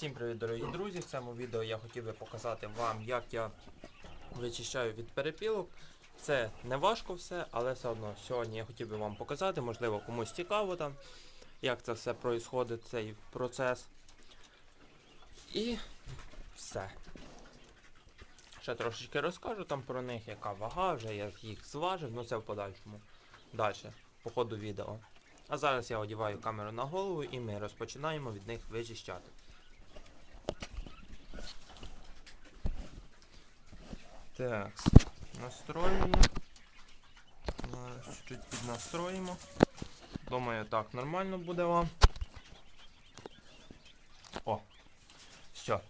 Всім привіт, дорогі друзі! В цьому відео я хотів би показати вам, як я вичищаю від перепілок. Це не важко все, але все одно сьогодні я хотів би вам показати, можливо комусь цікаво там, як це все проїсходить, цей процес. І все. Ще трошечки розкажу там про них, яка вага, вже я їх зважив, ну це в подальшому. Далі, по ходу відео. А зараз я одіваю камеру на голову і ми розпочинаємо від них вичищати. Так, настроюємо. Зараз чуть піднастроїмо. Думаю, так нормально буде вам. О! Все.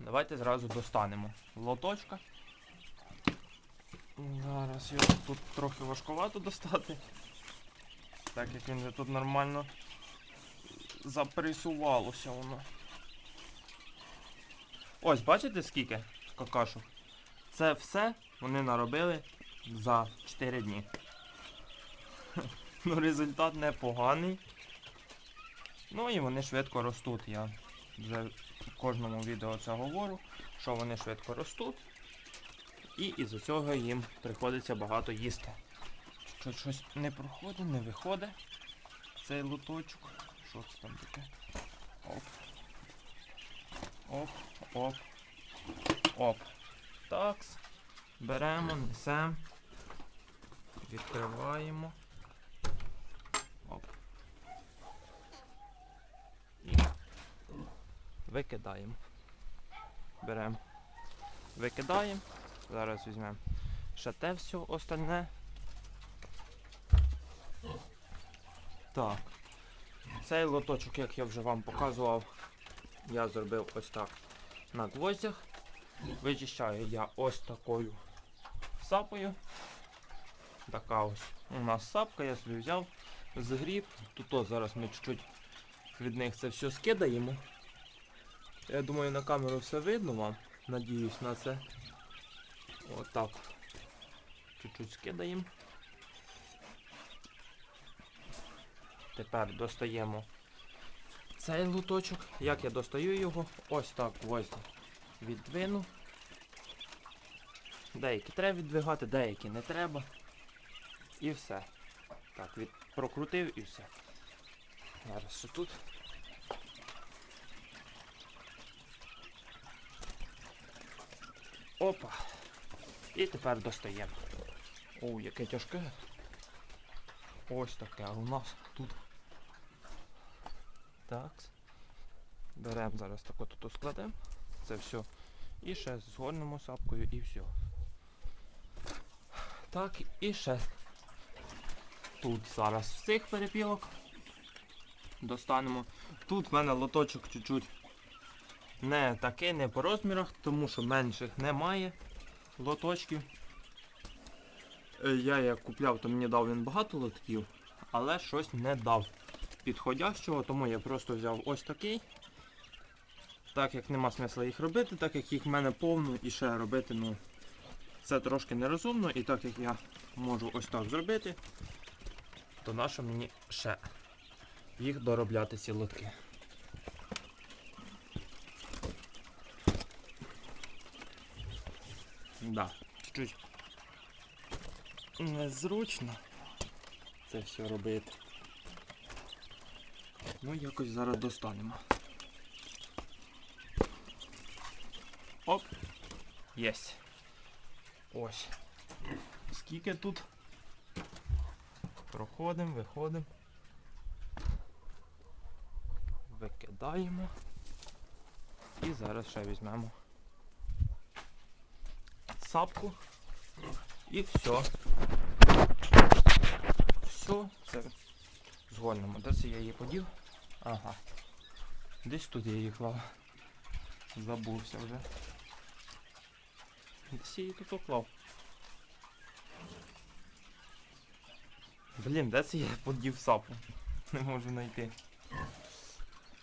Давайте зразу достанемо лоточка. Зараз його тут трохи важкувато достати. Так як він вже тут нормально запресувалося воно. Ось, бачите скільки какашок? Це все вони наробили за 4 дні. Ну, результат непоганий. Ну і вони швидко ростуть. Я вже в кожному відео це говорю, що вони швидко ростуть. І із-за цього їм приходиться багато їсти. Що щось не проходить, не виходить. Цей луточок. Що це там таке? Оп. Оп, оп. Оп. Такс. Беремо, несемо. Відкриваємо. Оп. І викидаємо. Беремо. Викидаємо. Зараз візьмемо ще те все остальне. Так. Цей лоточок, як я вже вам показував, я зробив ось так на гвоздях. Вичищаю я ось такою сапою. Така ось у нас сапка, я собі взяв, згріб. Тут ось зараз ми чуть-чуть від них це все скидаємо. Я думаю на камеру все видно вам. Надіюсь на це. Отак. Чуть-чуть скидаємо. Тепер достаємо цей луточок. Як я достаю його? Ось так гвозді віддвину. Деякі треба віддвигати, деякі не треба. І все. Так, від... прокрутив і все. Зараз що тут. Опа. І тепер достаємо. О, яке тяжке. Ось таке у нас тут. Так. Беремо зараз так от тут складемо. Це все. І ще згорнемо сапкою і все. Так, і ще тут зараз з цих перепілок достанемо. Тут в мене лоточок чуть-чуть не такий, не по розмірах, тому що менших немає лоточків. Е, Я як купляв, то мені дав він багато лотків, але щось не дав підходящого, тому я просто взяв ось такий. Так як нема смисла їх робити, так як їх в мене повно і ще робити, ну це трошки нерозумно, і так як я можу ось так зробити, то нащо мені ще їх доробляти ці лотки. Да, чуть-чуть незручно це все робити. Ну, якось зараз достанемо. Оп. Єсть. Ось. Скільки тут? Проходимо, виходимо. Викидаємо. І зараз ще візьмемо сапку. І все. Все, це згоднемо. Де це я її подів? Ага. Десь тут я її клав. Забувся вже. Десь я її тут поклав. Блін, де це я подів сапу? Не можу знайти.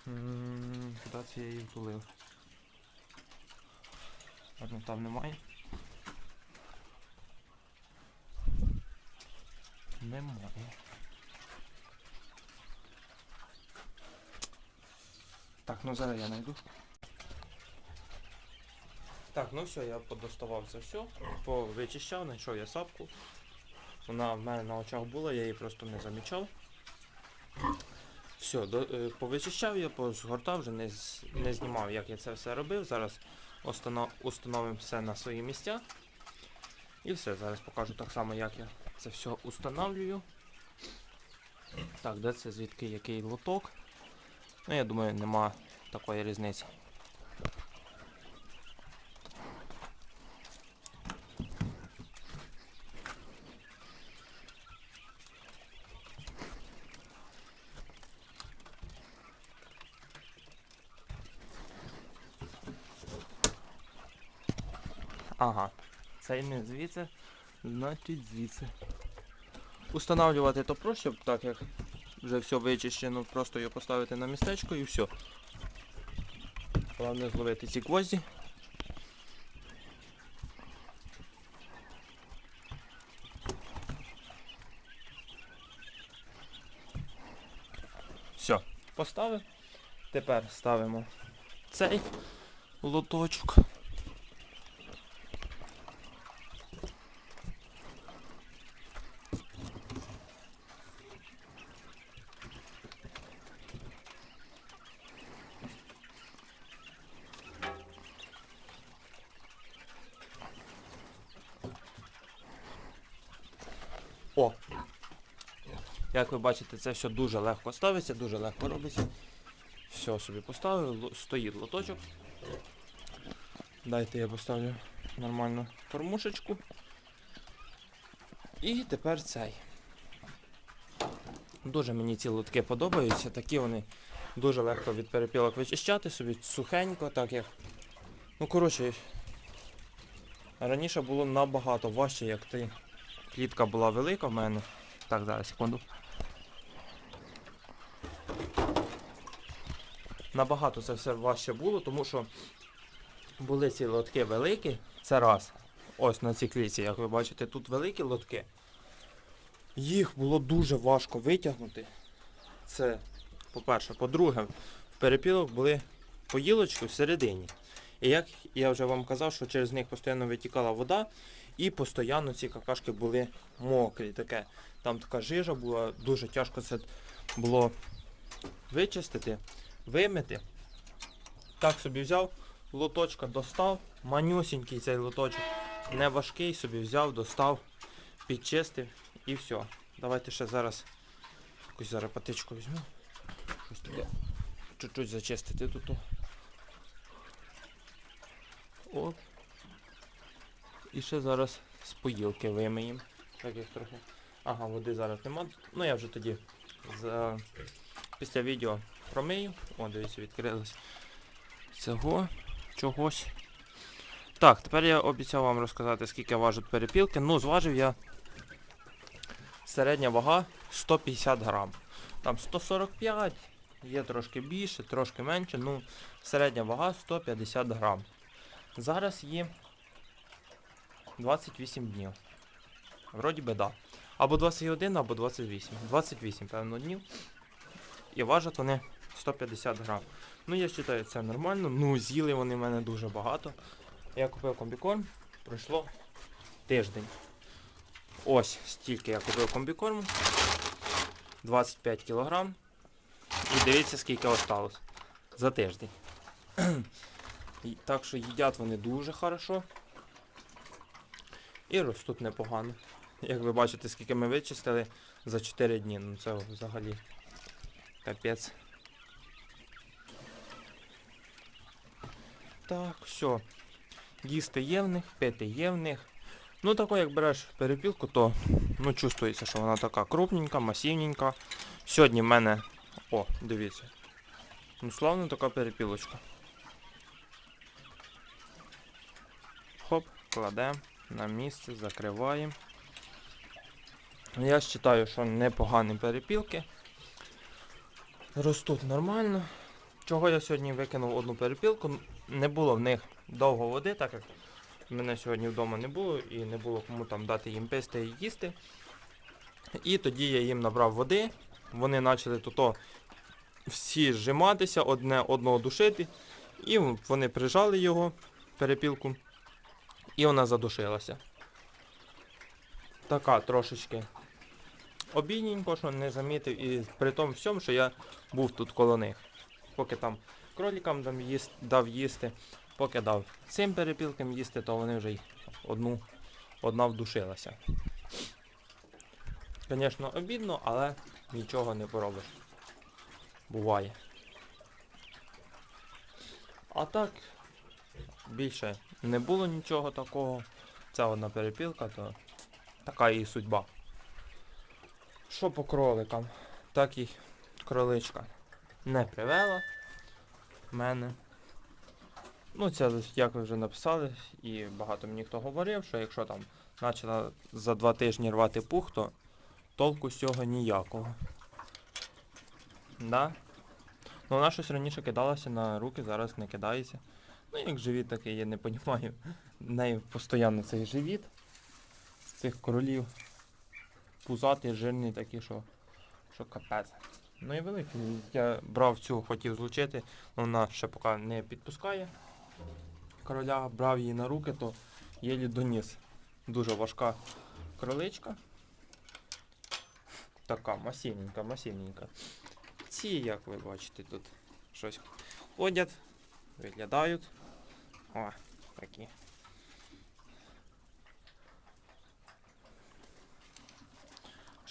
Куди це я її втулив? Ладно, там немає. Немає. Так, ну зараз я знайду. Так, ну все, я подоставав це все, повичищав, знайшов я сапку. Вона в мене на очах була, я її просто не замічав. Все, до, е, повичищав я, позгортав, вже не, не знімав, як я це все робив. Зараз установ, установимо все на свої місця. І все, зараз покажу так само, як я це все установлюю. Так, де це звідки який лоток? Ну, я думаю, нема такої різниці. Ага, цей не звідси, значить звідси. Устанавливати то проще, так як вже все вичищено, просто його поставити на містечко і все. Головне зловити ці гвозді. Все, поставив. Тепер ставимо цей лоточок. О! Як ви бачите, це все дуже легко ставиться, дуже легко робиться. Все собі поставив, стоїть лоточок. Дайте я поставлю нормальну кормушечку. І тепер цей. Дуже мені ці лотки подобаються, такі вони дуже легко від перепілок вичищати собі сухенько, так як. Ну, коротше, раніше було набагато важче, як ти Клітка була велика в мене. Так, зараз, секунду. Набагато це все важче було, тому що були ці лотки великі. Це раз. Ось на цій клітці, як ви бачите, тут великі лотки. Їх було дуже важко витягнути. Це, по-перше. По-друге, в перепілок були поїлочки всередині. І як я вже вам казав, що через них постійно витікала вода, і постійно ці какашки були мокрі. Таке. Там така жижа була, дуже тяжко це було вичистити, вимити. Так собі взяв, лоточка достав, манюсінький цей лоточок, не важкий, собі взяв, достав, підчистив і все. Давайте ще зараз якусь зараз патичку візьму. Щось таке. Чуть-чуть зачистити тут. Оп. І ще зараз з поїлки вимиємо. Так як трохи. Ага, води зараз нема. Ну я вже тоді за... після відео промию. О, дивіться, відкрилось цього чогось. Так, тепер я обіцяв вам розказати, скільки важать перепілки. Ну, зважив я середня вага 150 грам. Там 145, є трошки більше, трошки менше. Ну, середня вага 150 грам. Зараз їм 28 днів. Вроді би да. Або 21, або 28. 28, певно, днів. І важать вони 150 грам. Ну, я вважаю, це нормально. Ну, з'їли вони в мене дуже багато. Я купив комбікорм, пройшло тиждень. Ось стільки я купив комбікорму. 25 кілограм. І дивіться, скільки осталось за тиждень. Так що їдять вони дуже хорошо. І ростуть непогано. Як ви бачите, скільки ми вичистили за 4 дні. Ну це взагалі капець. Так, все. Їсти є в них, пити є в них. Ну тако як береш перепілку, то ну, чувствується, що вона така крупненька, масивненька. Сьогодні в мене... О, дивіться. Ну славна така перепілочка. Хоп, кладемо на місце, закриваємо. Я вважаю, що непогані перепілки. Ростуть нормально. Чого я сьогодні викинув одну перепілку? Не було в них довго води, так як мене сьогодні вдома не було і не було кому там дати їм писти і їсти. І тоді я їм набрав води. Вони почали тут всі зжиматися, одне одного душити. І вони прижали його, перепілку, і вона задушилася. Така трошечки обідненько, що не замітив, і при тому всьому, що я був тут коло них. Поки там кролікам дав їсти, поки дав цим перепілкам їсти, то вони вже й одну, одна вдушилася. Звісно, обідно, але нічого не поробиш. Буває. А так, більше не було нічого такого. Це одна перепілка, то така її судьба. Що по кроликам? Так і кроличка не привела мене. Ну, це як ви вже написали, і багато мені хто говорив, що якщо там почала за два тижні рвати пух, то толку з цього ніякого. Да? Ну вона щось раніше кидалася на руки, зараз не кидається. Ну, як живіт такий, я не розумію. В неї постійно цей живіт цих королів. Пузатий, жирний такий, що, що капець. Ну і великий. Я брав цю, хотів злучити, але вона ще поки не підпускає. Короля брав її на руки, то єлі доніс. Дуже важка кроличка. Така масивненька, масивненька. Ці, як ви бачите, тут щось ходять, виглядають. О, такі.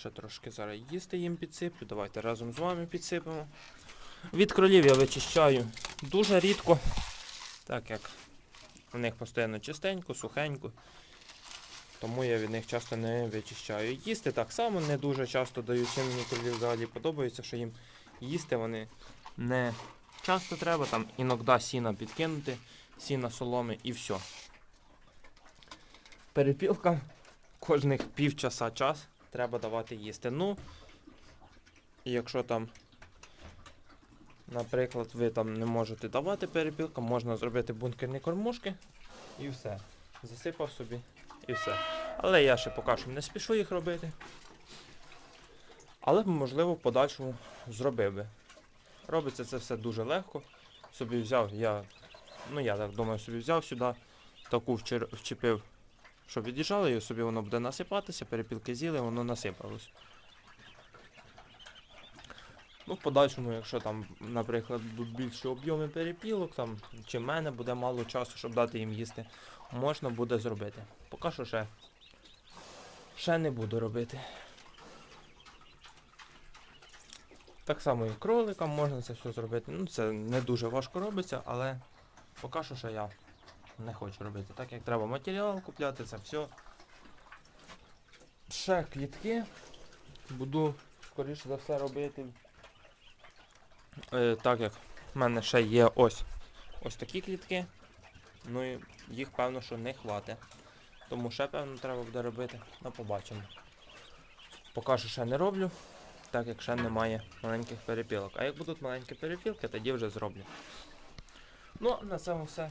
Ще трошки зараз їсти їм підсиплю. Давайте разом з вами підсипемо. Від кролів я вичищаю дуже рідко, так як у них постійно чистенько, сухенько. Тому я від них часто не вичищаю. Їсти так само не дуже часто даю, чим мені кролі взагалі подобається, що їм їсти вони не часто треба, там іноді сіна підкинути, сіна соломи і все. Перепілкам кожних півчаса час треба давати їсти. Ну, якщо там, наприклад, ви там не можете давати перепілкам, можна зробити бункерні кормушки і все. Засипав собі і все. Але я ще поки що не спішу їх робити. Але, можливо, в подальшому зробив би. Робиться це все дуже легко. Собі взяв, я, ну я так думаю, собі взяв сюди, таку вчепив, щоб від'їжджало, і собі воно буде насипатися, перепілки з'їли, воно насипалось. Ну, в подальшому, якщо там, наприклад, будуть більші об'єми перепілок, там, чи в мене буде мало часу, щоб дати їм їсти, можна буде зробити. Поки що ще, ще не буду робити. Так само і кроликам можна це все зробити. Ну, це не дуже важко робиться, але поки що ще я не хочу робити. Так як треба матеріал купляти, це все. Ще клітки. Буду, скоріше за все, робити. Е, так як в мене ще є ось ось такі клітки. Ну і їх певно, що не хватить. Тому ще певно треба буде робити. Ну побачимо. Поки що ще не роблю, так як ще немає маленьких перепілок. А як будуть маленькі перепілки, тоді вже зроблю. Ну, на цьому все.